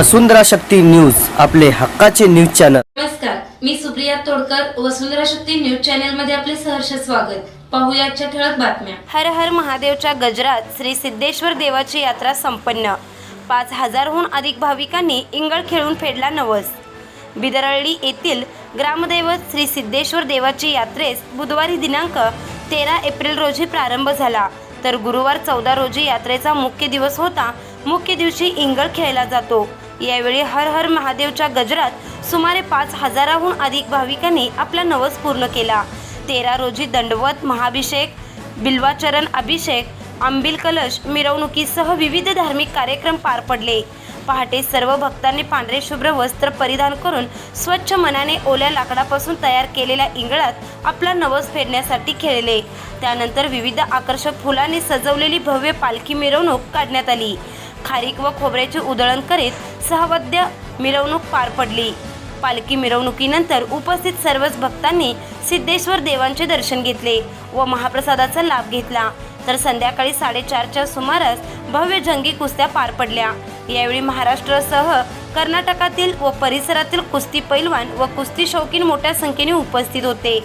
वसुंधरा Shakti news आपले हक्काचे news channel. नमस्कार मी सुप्रिया तोडकर वसुंधरा शक्ती न्यूज चॅनलमध्ये आपले सहर्ष स्वागत. पाहूया आजच्या ठळक बातम्या. हर हर महादेवच्या गजरात श्री सिद्धेश्वर देवाची यात्रा संपन्न. पाच हजारहून अधिक भाविकांनी इंगळ खेळून फेडला नवस. बिदरळी येथील ग्रामदैवत श्री सिद्धेश्वर देवाची यात्रेस बुधवारी दिनांक तेरा एप्रिल रोजी प्रारंभ झाला. तर गुरुवार चौदा रोजी यात्रेचा मुख्य दिवस होता. मुख्य दिवशी इंगळ खेळला जातो. यावेळी हर हर महादेवच्या गजरात सुमारे पाच हजाराहून अधिक भाविकांनी आपला नवस पूर्ण केला. तेरा रोजी दंडवत महाभिषेक बिल्वाचरण अभिषेक आंबिल कलश मिरवणुकीसह विविध धार्मिक कार्यक्रम पार पडले. पहाटे सर्व भक्तांनी पांढरे शुभ्र वस्त्र परिधान करून स्वच्छ मनाने ओल्या लाकडापासून तयार केलेल्या इंगळात आपला नवस फेडण्यासाठी खेळले. त्यानंतर विविध आकर्षक फुलांनी सजवलेली भव्य पालखी मिरवणूक काढण्यात आली. खारीक व खोबऱ्याचे उधळण करीत सहवाद्य मिरवणूक पार पडली. पालखी मिरवणुकीनंतर उपस्थित सर्वच भक्तांनी सिद्धेश्वर देवांचे दर्शन घेतले व महाप्रसादाचा लाभ घेतला. तर संध्याकाळी साडेचारच्या सुमारास भव्य जंगी कुस्त्या पार पडल्या. यावेळी महाराष्ट्रासह कर्नाटकातील व परिसरातील कुस्ती पैलवान व कुस्ती शौकीन मोठ्या संख्येने उपस्थित होते.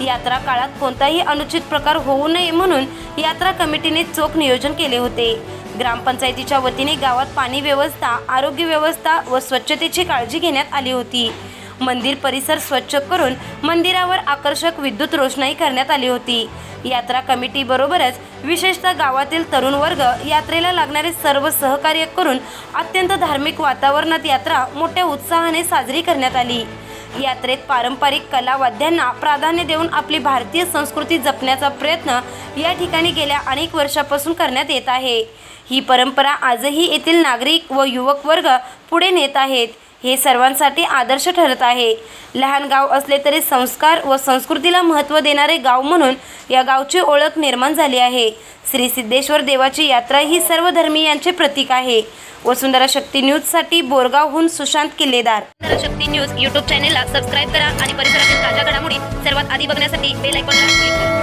यात्रा काळात कोणताही अनुचित प्रकार होऊ नये म्हणून यात्रा कमिटीने चोख नियोजन केले होते. ग्रामपंचायतीच्या वतीने गावात पाणी व्यवस्था आरोग्य व्यवस्था व स्वच्छतेची काळजी घेण्यात आली होती. मंदिर परिसर स्वच्छ करून मंदिरावर आकर्षक विद्युत रोषणाई करण्यात आली होती. यात्रा कमिटी बरोबरच विशेषतः गावातील तरुण वर्ग यात्रेला लागणारे सर्व सहकार्य करून अत्यंत धार्मिक वातावरणात यात्रा मोठ्या उत्साहाने साजरी करण्यात आली. यात्रेत पारंपरिक कला वाद्यांना प्राधान्य देऊन आपली भारतीय संस्कृती जपण्याचा प्रयत्न या ठिकाणी गेल्या अनेक वर्षापासून करण्यात येत आहे. ही परंपरा आजही येथील नागरिक व युवक वर्ग पुढे नेत आहेत. हे सर्वांसाठी आदर्श ठरत आहे. लहान गाव असले तरी संस्कार व संस्कृतीला महत्त्व देणारे गाव म्हणून या गावची ओळख निर्माण झाली आहे. श्री सिद्धेश्वर देवाची यात्रा ही सर्व धर्मीयांचे प्रतीक आहे. वसुंधरा शक्ती न्यूजसाठी बोरगावहून सुशांत किल्लेदार. शक्ती न्यूज यूट्यूब चॅनेलला सबस्क्राईब करा आणि परिसरातील ताज्या घडामोडी सर्वात आधी बघण्यासाठी बेल आयकॉनला क्लिक करा.